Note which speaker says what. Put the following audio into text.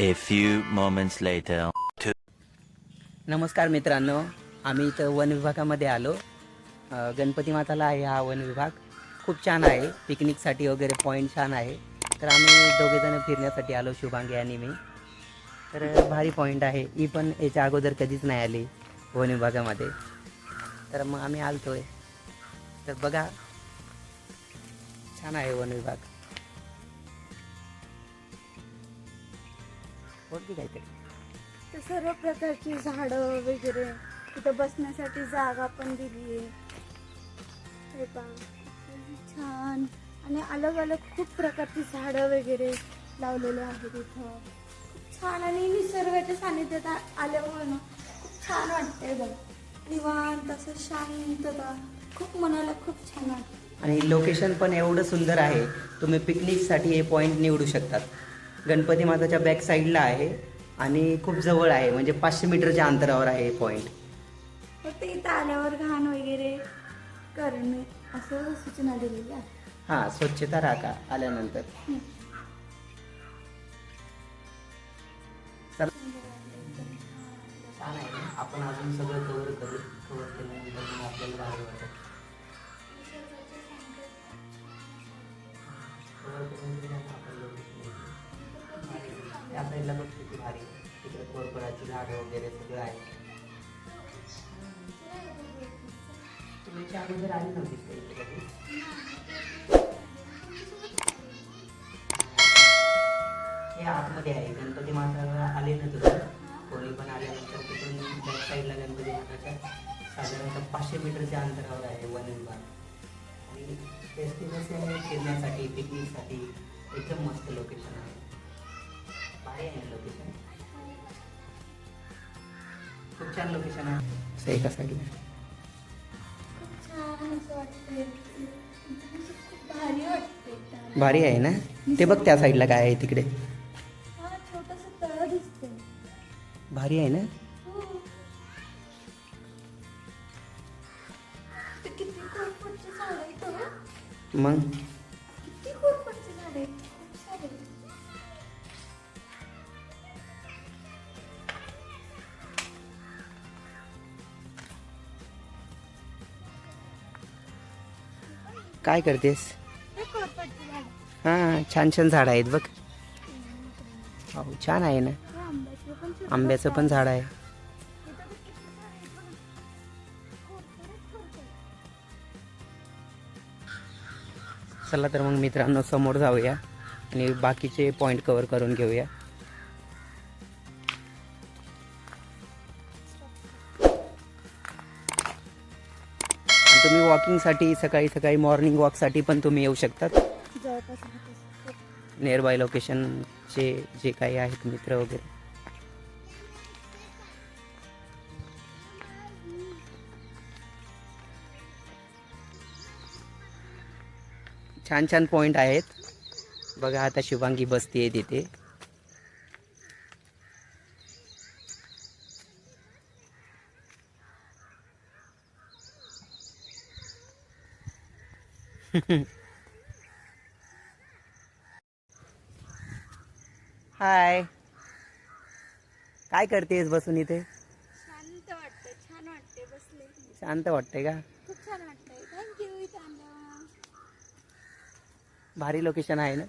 Speaker 1: A few moments later.
Speaker 2: नमस्कार मित्रांनो आम्ही इथं वन विभागामध्ये आलो. अ, गणपती माताला आहे हा वन विभाग. खूप छान आहे. पिकनिकसाठी वगैरे पॉईंट छान आहे. तर आम्ही दोघेजण फिरण्यासाठी आलो शुभांगी आणि मी. तर भारी पॉईंट आहे. ही पण याच्या अगोदर कधीच नाही आली वन विभागामध्ये. तर मग आम्ही आलतोय. तर बघा छान आहे वन विभाग. बोल की काहीतरी.
Speaker 3: तर सर्व प्रकारची झाडं वगैरे तिथं बसण्यासाठी जागा पण दिली आहे. छान. आणि अलग अलग खूप प्रकारची झाडं वगैरे लावलेले आहेत इथं. खूप छान आणि निसर्गाच्या सानिध्यात आ- आल्यामुळे ना खूप छान वाटतंय बघ. निवांत असं शांतता. खूप मनाला खूप छान वाटतं
Speaker 2: आणि लोकेशन पण एवढं सुंदर आहे तुम्ही पिकनिकसाठी हे पॉईंट निवडू शकतात. गणपती माताच्या बॅक साईडला आहे आणि खूप जवळ आहे म्हणजे पाचशे मीटरच्या अंतरावर आहे हे पॉईंट
Speaker 3: फक्त इथं आल्यावर घाण वगैरे करणे असं सूचना दिलेली आहे.
Speaker 2: हां स्वच्छता राखा आल्यानंतर? आपण अजून सगळं कवर करू कवर केल्यानंतर आपल्याला भारी त्या साईडला बघ किती भारी आहे. तिकडे कोरफडाची झाडं वगैरे सगळं आहे तुम्ही याच्या अगोदर आली नव्हतीस का इथे कधी? हे आतमध्ये आहे गणपती माताला आले ना तुझं कोणी पण आल्यानंतर तिथून बॅक साईडला गणपती माताच्या साधारणतः पाचशे मीटरच्या अंतरावर आहे वन विभाग आणि फेस्टिवल्स आहे फिरण्यासाठी पिकनिकसाठी एकदम मस्त लोकेशन आहे भारी आहे लोकेशन खूप छान लोकेशन आहे. असं एका साईडला
Speaker 3: खूप भारी
Speaker 2: आहे ना? ते बघ त्या साईडला काय आहे तिकडे.
Speaker 3: हा छोटस तळ दिसतंय.
Speaker 2: भारी आहे ना?
Speaker 3: हो. हो.
Speaker 2: मग? काय करतेस?
Speaker 3: हां
Speaker 2: छान छान झाडं आहेत बघ. हो छान आहे ना?
Speaker 3: आंब्याचं पण
Speaker 2: झाड आहे. चला तर मग मित्रांनो समोर जाऊया आणि बाकीचे पॉईंट कवर करून घेऊया. तुम्ही वॉकिंगसाठी सकाळी सकाळी मॉर्निंग वॉकसाठी पण तुम्ही येऊ शकतात. नियर बाय लोकेशनचे जे काही आहेत मित्र वगैरे. छान छान पॉईंट आहेत. बघा आता शुभांगी आहे तिथे. हाय. काय करतेस बसून इथे?
Speaker 3: शांत वाटतंय छान वाटतंय बसले.
Speaker 2: शांत वाटतंय का?
Speaker 3: खूप छान वाटतंय. थँक्यू इथं
Speaker 2: भारी लोकेशन आहे ना?